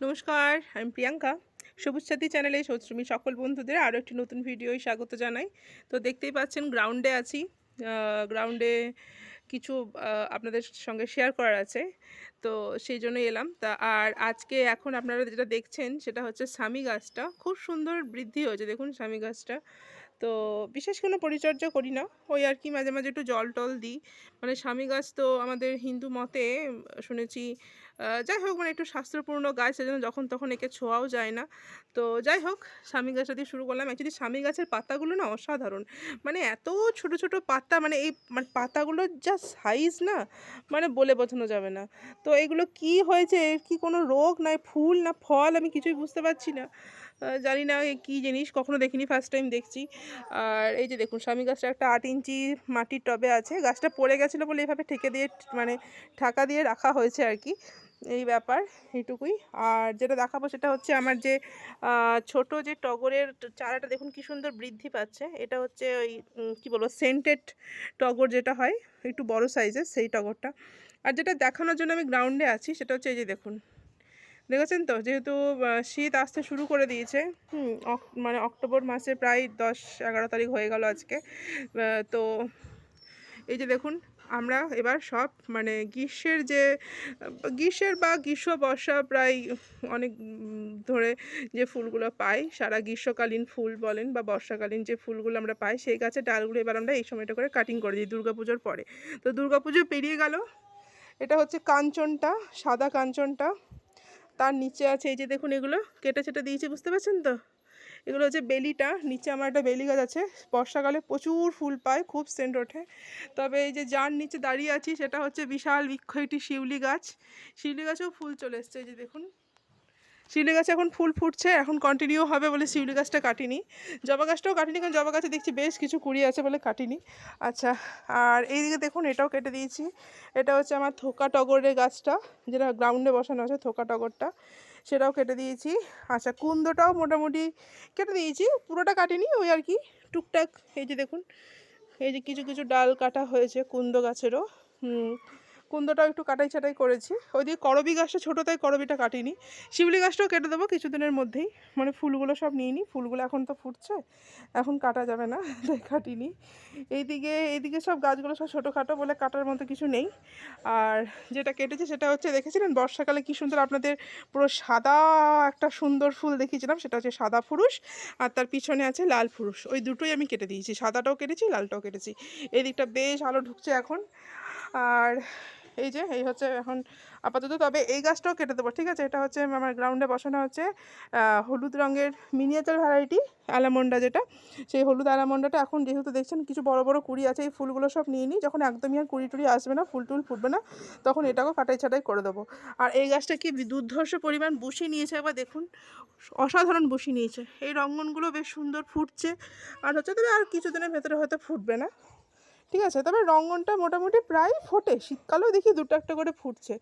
নমস্কার, আমি প্রিয়াঙ্কা। সবুজ সাথী চ্যানেলে সৌশ্রমী সকল বন্ধুদের আরও একটি নতুন ভিডিওয় স্বাগত জানাই। তো দেখতেই পাচ্ছেন গ্রাউন্ডে আছি। গ্রাউন্ডে কিছু আপনাদের সঙ্গে শেয়ার করার আছে। তো সেই জন্যই এলাম। তা আর আজকে এখন আপনারা যেটা দেখছেন, সেটা হচ্ছে স্বামী গাছটা। খুব সুন্দর বৃদ্ধি হয়েছে। দেখুন স্বামী গাছটা। তো বিশেষ কোনো পরিচর্যা করি না। ওই আর কি মাঝে মাঝে একটু জল টল দিই। মানে স্বামী গাছ তো আমাদের হিন্দু মতে, শুনেছি যাই হোক মানে একটু শাস্ত্রপূর্ণ গাছ, সেজন্য যখন তখন একে ছোঁয়াও যায় না। তো যাই হোক, স্বামী গাছটা দিয়ে শুরু করলাম। অ্যাকচুয়ালি স্বামী গাছের পাতাগুলো না অসাধারণ। মানে এত ছোট ছোট পাতা মানে এই মানে পাতাগুলোর যা সাইজ না মানে বলে বোঝানো যাবে না। তো এগুলো কি হয়েছে? কি কোনো রোগ? না ফুল, না ফল? আমি কিছুই বুঝতে পারছি না। জানি না কী জিনিস, কখনো দেখিনি ফার্স্ট টাইম দেখছি। আর এই যে দেখুন, স্বামী গাছটা একটা আট ইঞ্চি মাটির টবে আছে। গাছটা পড়ে গেছিল বলে এইভাবে ঠেকে দিয়ে মানে ঢাকা দিয়ে রাখা হয়েছে আর কি। এই ব্যাপার, এইটুকুই। আর যেটা দেখাবো সেটা হচ্ছে আমার যে ছোট যে টগরের চারাটা, দেখুন কি সুন্দর বৃদ্ধি পাচ্ছে। এটা হচ্ছে ওই কি বলব সেন্টেড টগর যেটা হয়, একটু বড় সাইজের সেই টগরটা। আর যেটা দেখানোর জন্য আমি গ্রাউন্ডে আছি, সেটা হচ্ছে এই যে দেখুন দেখেছেন তো? যেহেতু শীত আসতে শুরু করে দিয়েছে, হুম মানে অক্টোবর মাসে প্রায় দশ এগারো তারিখ হয়ে গেল আজকে। তো এই যে দেখুন, আমরা এবার সব মানে গ্রীষ্মের যে, গ্রীষ্মের বা গ্রীষ্ম বর্ষা প্রায় অনেক ধরে যে ফুলগুলো পাই, সারা গ্রীষ্মকালীন ফুল বলেন বা বর্ষাকালীন যে ফুলগুলো আমরা পাই, সেই গাছের ডালগুলো এবার আমরা এই সময়টা করে কাটিং করে দিই দুর্গাপুজোর পরে। তো দুর্গাপুজো পেরিয়ে গেল। এটা হচ্ছে কাঞ্চনটা, সাদা কাঞ্চনটা। তার নিচে আছে, এই যে দেখুন এগুলো, কেটে ছেটে দিয়েছি, বুঝতে পারছেন তো? এগুলো হচ্ছে বেলিটা, নিচে আমার একটা বেলি গাছ আছে, বর্ষাকালে প্রচুর ফুল পায়, খুব সেন্ট ওঠে। তবে এই যে যার নিচে দাঁড়িয়ে আছি, সেটা হচ্ছে বিশাল বৃক্ষ একটি শিউলি গাছ। শিউলি গাছেও ফুল চলে এসছে, এই যে দেখুন। শিউলি গাছে এখন ফুল ফুটছে, এখন কন্টিনিউ হবে বলে শিউলি গাছটা কাটিনি। জবা গাছটাও কাটিনি কারণ জবা গাছে দেখছি বেশ কিছু কুড়ি আছে বলে কাটিনি। আচ্ছা আর এইদিকে দেখুন এটাও কেটে দিয়েছি। এটা হচ্ছে আমার থোকা টগরের গাছটা, যেটা গ্রাউন্ডে বসানো আছে, থোকা টগরটা। সেটাও কেটে দিয়েছি। আচ্ছা কুন্দটাও মোটামুটি কেটে দিয়েছি, পুরোটা কাটিনি ওই আর কি, টুকটাক। এই যে দেখুন, এই যে কিছু কিছু ডাল কাটা হয়েছে কুন্দ গাছেরও। কুন্দটাও একটু কাটাই ছাটাই করেছি। ওইদিকে করবি গাছটা ছোটো, তাই করবিটা কাটিনি। শিউলি গাছটাও কেটে দেবো কিছুদিনের মধ্যেই। মানে ফুলগুলো সব নিয়ে নিই ফুলগুলো এখন তো ফুটছে। এখন কাটা যাবে না, তাই কাটিনি। এইদিকে এইদিকে সব গাছগুলো সব ছোটোখাটো বলে কাটার মতো কিছু নেই। আর যেটা কেটেছে সেটা হচ্ছে, দেখেছিলেন বর্ষাকালে কি সুন্দর আপনাদের পুরো সাদা একটা সুন্দর ফুল দেখিয়েছিলাম, সেটা হচ্ছে সাদা ফুরুষ আর তার পিছনে আছে লাল ফুরুষ ওই দুটোই আমি কেটে দিয়েছি। সাদাটাও কেটেছি, লালটাও কেটেছি। এই দিকটা বেশ আলো ঢুকছে এখন। আর এই যে, এই হচ্ছে এখন আপাতত তবে এই গাছটাও কেটে দেবো, ঠিক আছে? এটা হচ্ছে আমার গ্রাউন্ডে বসানো হচ্ছে হলুদ রঙের মিনিয়েচার ভ্যারাইটি অ্যালামন্ডা যেটা। সেই হলুদ অ্যালামন্ডাটা এখন যেহেতু দেখছেন কিছু বড় বড় কুড়ি আছে, এই ফুলগুলো সব নিয়ে নিই। যখন একদমই আর কুড়ি টুড়ি আসবে না, ফুল টুল ফুটবে না, তখন এটাকেও কাটাই ছাটাই করে দেবো। আর এই গাছটা কি দুর্ধর্ষ পরিমাণ বুশি নিয়েছে? একবার দেখুন, অসাধারণ বুশি নিয়েছে। এই রঙ্গনগুলো বেশ সুন্দর ফুটছে। আর হচ্ছে তবে আর কিছুদিনের ভেতরে হয়তো ফুটবে না। ঠিক আছে, তবে রঙ্গনটা মোটামুটি প্রায় ফোটে। শীতকালেও দেখি দুটো একটা করে ফুটছে।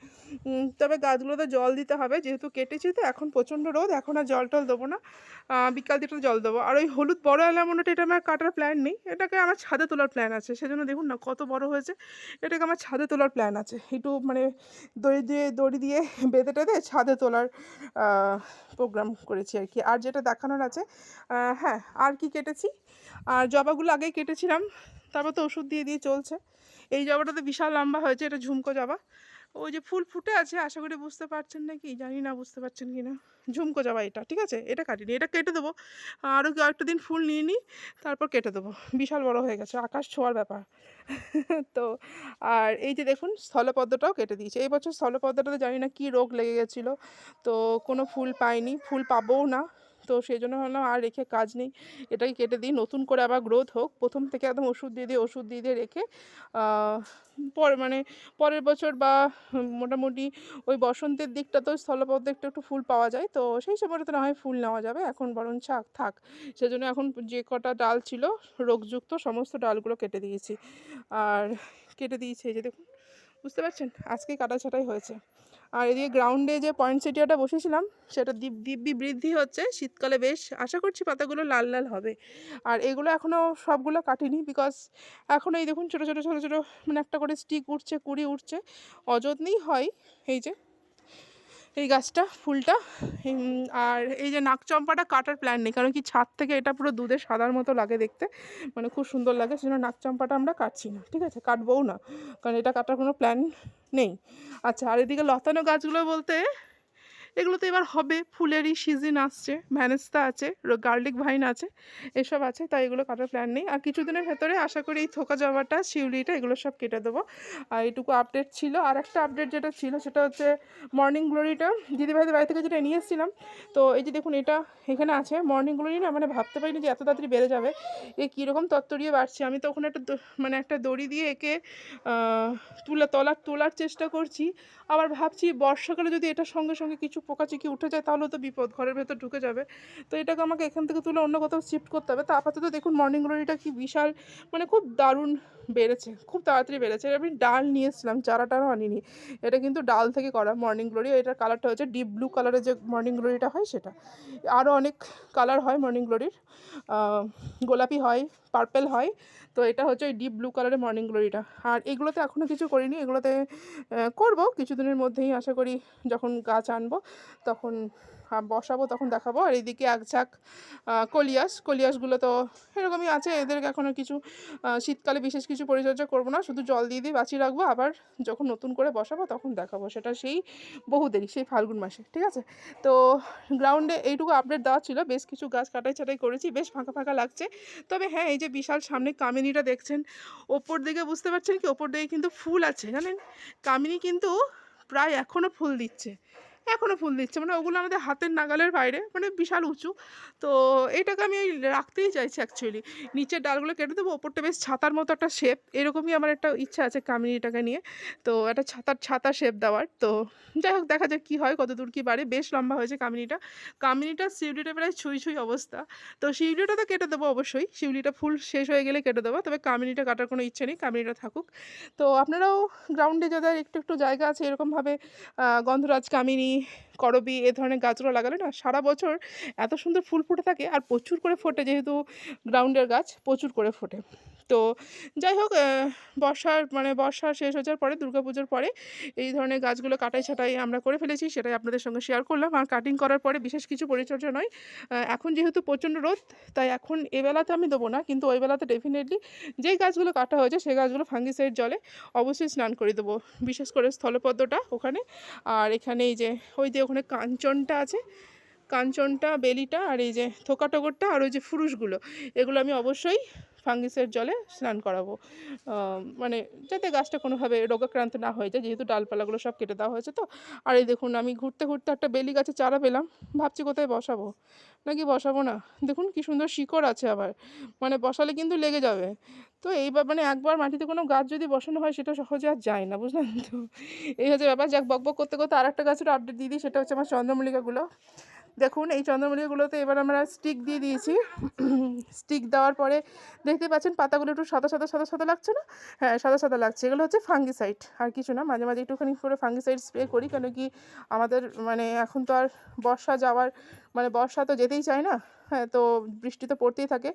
তবে গাছগুলোতে জল দিতে হবে। যেহেতু কেটেছি তো এখন প্রচণ্ড রোদ, এখন আর জল টল দেবো না। বিকাল দিকটা জল দেবো। আর ওই হলুদ বড় অ্যালামন্ডাটা এটা আমার কাটার প্ল্যান নেই। এটাকে আমার ছাদে তোলার প্ল্যান আছে। সেজন্য দেখুন না, কত বড় হয়েছে। এটাকে আমার ছাদে তোলার প্ল্যান আছে। একটু মানে দড়ি দিয়ে দড়ি দিয়ে বেঁধে টেঁধে ছাদে তোলার প্রোগ্রাম করেছি আর কি। আর যেটা দেখানোর আছে হ্যাঁ আর কি কেটেছি? আর জবাগুলো আগেই কেটেছিলাম। তারপর তো ওষুধ দিয়ে দিয়ে চলছে। এই জবাটা তো বিশাল লম্বা হয়েছে, এটা ঝুমকো জবা। ওই যে ফুল ফুটে আছে, আশা করি বুঝতে পারছেন নাকি? জানি না বুঝতে পারছেন কি না ঝুমকো জবা এটা, ঠিক আছে? এটা কাটিনি, এটা কেটে দেবো। আরও কয়েকটা দিন ফুল নিয়ে নিই তারপর কেটে দেবো। বিশাল বড় হয়ে গেছে, আকাশ ছোঁয়ার ব্যাপার। তো, আর এই যে দেখুন, স্থলপদ্মটাও কেটে দিয়েছে। এই বছর স্থলপদ্মটাতে জানি না কী রোগ লেগে গেছিল। তো কোনো ফুল পাইনি, ফুল পাবোও না। তো সেই জন্য ভাবলাম আর রেখে কাজ নেই। এটাকে কেটে দিই, নতুন করে আবার গ্রোথ হোক। প্রথম থেকে একদম ওষুধ দিয়ে দিয়ে, ওষুধ দিয়ে দিয়ে রেখে পর মানে পরের বছর বা মোটামুটি ওই বসন্তের দিকটা তো স্থলপদ্ম একটু একটু ফুল পাওয়া যায়। তো সেই সময়টাতে না হয় ফুল নেওয়া যাবে। এখন বরং ছাক থাক। সেজন্য এখন যে কটা ডাল ছিল, রোগযুক্ত সমস্ত ডালগুলো কেটে দিয়েছি। আর কেটে দিয়েছি এই যে দেখুন, বুঝতে পারছেন? আজকে কাটা ছাটাই হয়েছে। আর এদিকে গ্রাউন্ডে যে পয়েন্ট সেটিয়াটা বসেছিলাম, সেটা দিব, দিব্যি বৃদ্ধি হচ্ছে, শীতকালে বেশ আশা করছি পাতাগুলো লাল লাল হবে। আর এগুলো এখনও সবগুলো কাটিনি বিকজ এখন এই দেখুন ছোটো ছোটো ছোটো ছোটো মানে একটা করে স্টিক উঠছে, কুড়ি উঠছে, অযত্নেই হয়, এই যে। এই গাছটা, ফুলটা। আর এই যে নাকচম্পাটা কাটার প্ল্যান নেই, কারণ কি ছাদ থেকে এটা পুরো দুধে সাদার মতো লাগে দেখতে। মানে খুব সুন্দর লাগে, সেজন্য নাকচম্পাটা আমরা কাটছি না, ঠিক আছে? কাটবও না, কারণ এটা কাটার কোনো প্ল্যান নেই। আচ্ছা আর এদিকে লতানো গাছগুলো বলতে এগুলো তো এবার হবে। ফুলেরই সিজন আসছে ভ্যানেস্তা আছে গার্লিক ভাইন আছে, এসব আছে, তাই এগুলো কাটার প্ল্যান নেই। আর কিছুদিনের ভেতরে আশা করি এই থোকা জবাটা, শিউলিটা, এগুলো সব কেটে দেবো। আর এইটুকু আপডেট ছিল। আর একটা আপডেট যেটা ছিল, সেটা হচ্ছে মর্নিং গ্লোরিটা দিদিভাইদের বাড়ি থেকে যেটা নিয়ে এসেছিলাম, তো এই যে দেখুন এটা এখানে আছে। মর্নিং গ্লোরি না মানে ভাবতে পারিনি যে এত তাড়াতাড়ি বেড়ে যাবে। এ কীরকম তত্তরিয়ে বাড়ছে। আমি তো ওখানে একটা মানে একটা দড়ি দিয়ে একে তুলে, তলার, তোলার চেষ্টা করছি। আবার ভাবছি বর্ষাকালে যদি এটার সঙ্গে সঙ্গে কিছু পোকাচিকি উঠে যায়, তাহলে তো বিপদ। ঘরের ভেতর ঢুকে যাবে। তো এটাকে আমাকে এখান থেকে তুলে অন্য কোথাও শিফট করতে হবে। তো আপাতত দেখুন মর্নিং গ্লোরিটা কি বিশাল মানে খুব দারুণ বেড়েছে, খুব তাড়াতাড়ি বেড়েছে। আমি ডাল নিয়ে এসেছিলাম, চারাটারও আনিনি। এটা কিন্তু ডাল থেকে করা মর্নিং গ্লোরি এটার কালারটা হচ্ছে ডিপ ব্লু কালারের যে মর্নিং গ্লোরিটা হয় সেটা। আরও অনেক কালার হয় মর্নিং গ্লোরির গোলাপি হয় পার্পেল হয়। তো এটা হচ্ছে ওই ডিপ ব্লু কালারের মর্নিং গ্লোরিটা আর এগুলোতে এখনও কিছু করিনি, এগুলোতে করব। কিছুদিনের মধ্যেই আশা করি যখন গাছ আনব, তখন বসাবো, তখন দেখাবো। আর এইদিকে এক ঝাঁক কলিয়াস। কলিয়াসগুলো তো এরকমই আছে, এদেরকে এখনও কিছু শীতকালে বিশেষ কিছু পরিচর্যা করব না। শুধু জল দিয়ে দিয়ে বাঁচিয়ে রাখব, আবার যখন নতুন করে বসাবো তখন দেখাবো। সেটা সেই বহু দেরি সেই ফাল্গুন মাসে, ঠিক আছে? তো গ্রাউন্ডে এইটুকু আপডেট দেওয়া ছিল। বেশ কিছু গাছ কাটাই ছাটাই করেছি, বেশ ফাঁকা ফাঁকা লাগছে। তবে হ্যাঁ এই যে বিশাল সামনে কামিনীটা দেখছেন, ওপর দিকে বুঝতে পারছেন কি? ওপর দিকে কিন্তু ফুল আছে, জানেন? কামিনী কিন্তু প্রায় এখনও ফুল দিচ্ছে। এখনও ফুল দিচ্ছে। মানে ওগুলো আমাদের হাতের নাগালের বাইরে মানে বিশাল উঁচু। তো এটাকে আমি রাখতেই চাইছি অ্যাকচুয়ালি নিচের ডালগুলো কেটে দেবো, ওপরটা বেশ ছাতার মতো একটা শেপ এরকমই আমার একটা ইচ্ছা আছে কামিনীটাকে নিয়ে। তো একটা ছাতার, ছাতা শেপ দেওয়ার। তো যাই হোক, দেখা যাক কী হয় কত দূর কী বাড়ে। বেশ লম্বা হয়েছে কামিনীটা। কামিনীটা শিউলিটা প্রায় ছুঁই ছুঁই অবস্থা। তো শিউলিটা তো কেটে দেবো অবশ্যই। শিউলিটা ফুল শেষ হয়ে গেলে কেটে দেবো। তবে কামিনীটা কাটার কোনো ইচ্ছে নেই, কামিনীটা থাকুক। তো আপনারাও গ্রাউন্ডে যাদের একটু একটু জায়গা আছে, এরকমভাবে গন্ধরাজ কামিনী করবি, এ ধরনের গাছগুলো লাগালে না সারা বছর এত সুন্দর ফুল ফুটে থাকে আর প্রচুর করে ফোটে যেহেতু গ্রাউন্ডের গাছ প্রচুর করে ফোটে। তো যাই হোক বর্ষার মানে বর্ষা শেষ হয়ে যাওয়ার পরে, দুর্গাপুজোর পরে এই ধরনের গাছগুলো কাটাই ছাটাই আমরা করে ফেলেছি, সেটাই আপনাদের সঙ্গে শেয়ার করলাম। আর কাটিং করার পরে বিশেষ কিছু পরিচর্যা নয়। এখন যেহেতু প্রচণ্ড রোদ, তাই এখন এ বেলাতে আমি দেবো না। কিন্তু ওই বেলাতে ডেফিনেটলি যেই গাছগুলো কাটা হয়েছে, সেই গাছগুলো ফাঙ্গিসাইড জলে অবশ্যই স্নান করে দেবো। বিশেষ করে স্থলপদ্মটা ওখানে। আর এখানে এই যে, ওই যে ওখানে কাঞ্চনটা আছে, কাঞ্চনটা, বেলিটা, আর এই যে থোকা টগরটা, আর ওই যে ফুরুষগুলো, এগুলো আমি অবশ্যই ফাঙ্গিসের জলে স্নান করাবো। মানে যাতে গাছটা কোনোভাবে রোগাক্রান্ত না হয়ে যায়, যেহেতু ডালপালাগুলো সব কেটে দেওয়া হয়েছে তো। আর এই দেখুন, আমি ঘুরতে ঘুরতে একটা বেলি গাছে চারা পেলাম। ভাবছি কোথায় বসাবো? নাকি বসাবো না? দেখুন কি সুন্দর শিকড় আছে আবার। মানে বসালে কিন্তু লেগে যাবে। তো এইবার মানে একবার মাটিতে কোনো গাছ যদি বসানো হয়, সেটা সহজে আর যায় না, বুঝলেন তো? এই হচ্ছে ব্যাপার। যাক, বক বক করতে করতে আর একটা গাছের আপডেট দিই, সেটা হচ্ছে আমার চন্দ্রমল্লিকাগুলো। দেখুন, এই চন্দ্রমল্লিকাগুলোতে এবার আমরা স্টিক দিয়ে দিয়েছি। স্টিক দেওয়ার পরে দেখতে পাচ্ছেন, পাতাগুলো একটু সাদা সাদা সাদা সাদা লাগছে না? হ্যাঁ সাদা সাদা লাগছে। এগুলো হচ্ছে ফাঙ্গিসাইড আর কিছু না। মাঝে মাঝে একটুখানি করে ফাঙ্গিসাইড স্প্রে করি, কেন কি আমাদের মানে এখন তো আর বর্ষা যাওয়ার মানে বর্ষা তো যেতেই চায় না। হ্যাঁ তো বৃষ্টি তো পড়তেই থাকে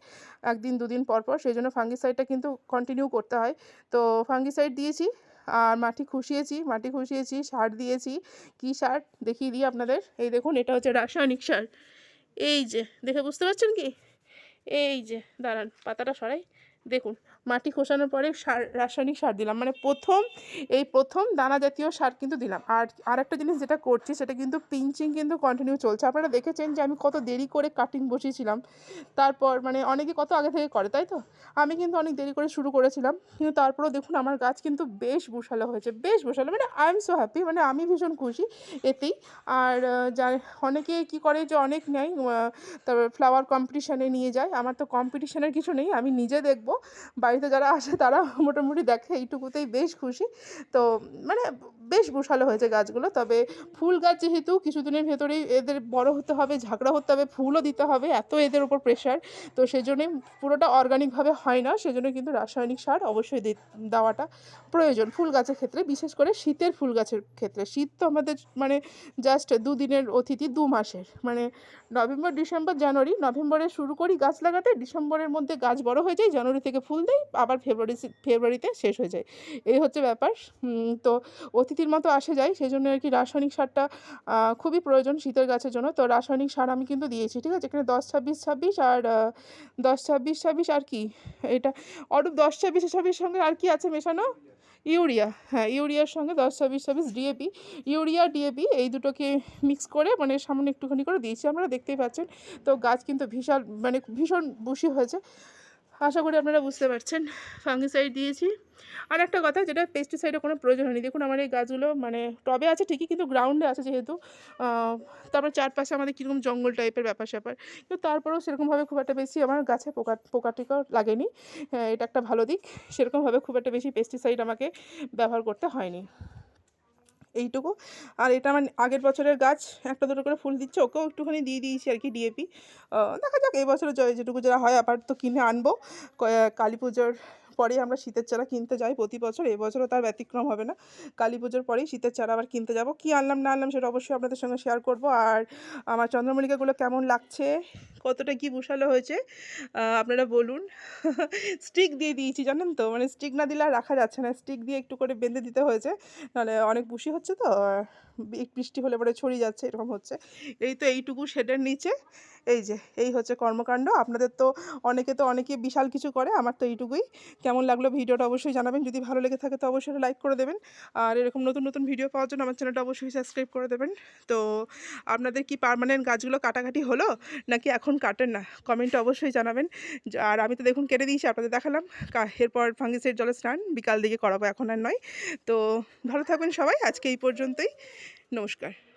একদিন, দুদিন পর পর। সেই জন্য ফাঙ্গিসাইডটা কিন্তু কন্টিনিউ করতে হয়। তো ফাঙ্গিসাইড দিয়েছি। আর মাটি খুশিয়েছি মাটি খুশিয়েছি সার দিয়েছি। কি সার? দেখিয়ে দিই আপনাদের। এই দেখুন, এটা হচ্ছে রাসায়নিক সার। এই যে, দেখে বুঝতে পারছেন কি? এই যে, দাঁড়ান, পাতাটা সরাই। দেখুন মাটি খোসানোর পরে সার, রাসায়নিক সার দিলাম। মানে প্রথম, এই প্রথম দানা জাতীয় সার কিন্তু দিলাম। আর আরেকটা জিনিস যেটা করছি সেটা কিন্তু পিঞ্চিং কিন্তু কন্টিনিউ চলছে। আপনারা দেখেছেন যে আমি কত দেরি করে কাটিং বসিয়েছিলাম। তারপর মানে অনেকে কত আগে থেকে করে, তাই তো? আমি কিন্তু অনেক দেরি করে শুরু করেছিলাম। কিন্তু তারপরেও দেখুন আমার গাছ কিন্তু বেশ বসালো হয়েছে, বেশ বসালো মানে আই এম সো হ্যাপি মানে আমি ভীষণ খুশি এতেই। আর যা, অনেকে কি করে যে অনেক নেয় তারপর ফ্লাওয়ার কম্পিটিশানে নিয়ে যায়। আমার তো কম্পিটিশানের কিছু নেই, আমি নিজে দেখব। দেখব বাড়িতে যারা আসে তারা মোটামুটি দেখে এইটুকুতেই বেশ খুশি। তো মানে বেশ বসালো হয়েছে গাছগুলো, তবে ফুল গাছ যেহেতু কিছুদিনের ভেতরেই এদের বড় হতে হবে, ঝাঁকড়া হতে হবে, ফুলও দিতে হবে, এত এদের ওপর প্রেশার তো সেই জন্যই পুরোটা অর্গানিকভাবে হয় না, সেজন্য কিন্তু রাসায়নিক সার অবশ্যই দেওয়াটা প্রয়োজন। ফুল গাছের ক্ষেত্রে, বিশেষ করে শীতের ফুল গাছের ক্ষেত্রে। শীত তো আমাদের মানে জাস্ট দুদিনের অতিথি, দু মাসের। মানে নভেম্বর, ডিসেম্বর, জানুয়ারি, নভেম্বরে শুরু করি গাছ লাগাতে, ডিসেম্বরের মধ্যে গাছ বড় হয়ে যায়, জানুয়ারি থেকে ফুল দেয় আবার ফেব্রুয়ারি, ফেব্রুয়ারিতে শেষ হয়ে যায়। এই হচ্ছে ব্যাপার। তো অতিথি অতিথির মতো আসে যায় সেই জন্য আর কি রাসায়নিক সারটা খুবই প্রয়োজন শীতের গাছের জন্য। তো রাসায়নিক সার আমি কিন্তু দিয়েছি, ঠিক আছে? এখানে দশ ছাব্বিশ ছাব্বিশ আর দশ ছাব্বিশ ছাব্বিশ আর কি? এটা, অরূপ দশ ছাব্বিশ ছাব্বিশ সঙ্গে আর কি আছে মেশানো? ইউরিয়া হ্যাঁ ইউরিয়ার সঙ্গে দশ ছাব্বিশ ছাব্বিশ ডিএপি ইউরিয়া ডিএপি এই দুটোকে মিক্স করে মানে সামান্য একটুখানি করে দিয়েছি, আপনারা দেখতেই পাচ্ছেন। তো গাছ কিন্তু বিশাল মানে ভীষণ বুশি হয়েছে। আশা করি আপনারা বুঝতে পারছেন। ফাঙ্গিসাইড দিয়েছি। আর একটা কথা যেটা পেস্টিসাইডের কোনো প্রয়োজন হয়নি। দেখুন আমার এই গাছগুলো মানে টবে আছে ঠিকই কিন্তু গ্রাউন্ডে আছে যেহেতু। তারপর চারপাশে আমাদের কীরকম জঙ্গল টাইপের ব্যাপার স্যাপার। কিন্তু তারপরেও সেরকমভাবে খুব একটা বেশি আমার গাছে পোকা পোকা টিকাও লাগেনি। হ্যাঁ, এটা একটা ভালো দিক। সেরকমভাবে খুব একটা বেশি পেস্টিসাইড আমাকে ব্যবহার করতে হয়নি। এইটুকু। আর এটা আমার আগের বছরের গাছ, একটা দুটো করে ফুল দিচ্ছে, ওকেও একটুখানি দিয়ে দিয়েছি আর কি ডিএপি দেখা যাক, এই বছরে যেটুকু যারা হয় আবার তো কিনে আনব। কালী পুজোর পরেই আমরা শীতের চারা কিনতে যাই প্রতি বছর এই বছরও তার ব্যতিক্রম হবে না। কালী পুজোর পরেই শীতের চারা আবার কিনতে যাব। কি আনলাম, না আনলাম সেটা অবশ্যই আপনাদের সঙ্গে শেয়ার করব। আর আমার চন্দ্রমল্লিকাগুলো কেমন লাগছে, কতটা কি বুসালো হয়েছে আপনারা বলুন। স্টিক দিয়ে দিয়েছি, জানেন তো? মানে স্টিক না দিলে আর রাখা যাচ্ছে না। স্টিক দিয়ে একটু করে বেঁধে দিতে হয়েছে, নাহলে অনেক বুশি হচ্ছে তো? বৃষ্টি হলে পরে ছড়িয়ে যাচ্ছে, এরকম হচ্ছে। এই তো এইটুকু শেডের নিচে। এই যে, এই হচ্ছে কর্মকাণ্ড। আপনাদের তো অনেকে তো অনেকে বিশাল কিছু করে, আমার তো এইটুকুই। কেমন লাগল ভিডিওটা অবশ্যই জানাবেন। যদি ভালো লেগে থাকে তো অবশ্যই লাইক করে দেবেন। আর এরকম নতুন নতুন ভিডিও পাওয়ার জন্য আমার চ্যানেলটা অবশ্যই সাবস্ক্রাইব করে দেবেন। তো আপনাদের কি পার্মানেন্ট গাছগুলো কাটাকাটি হলো, নাকি এখন কাটেন না? কমেন্টে অবশ্যই জানাবেন। আর আমি তো দেখুন কেটে দিয়েছি, আপনাদের দেখালাম। এরপর ফাঙ্গিসের জলে স্নান, বিকাল দিকে করাবো, এখন আর নয়। তো ভালো থাকবেন সবাই। আজকে এই পর্যন্তই। নমস্কার।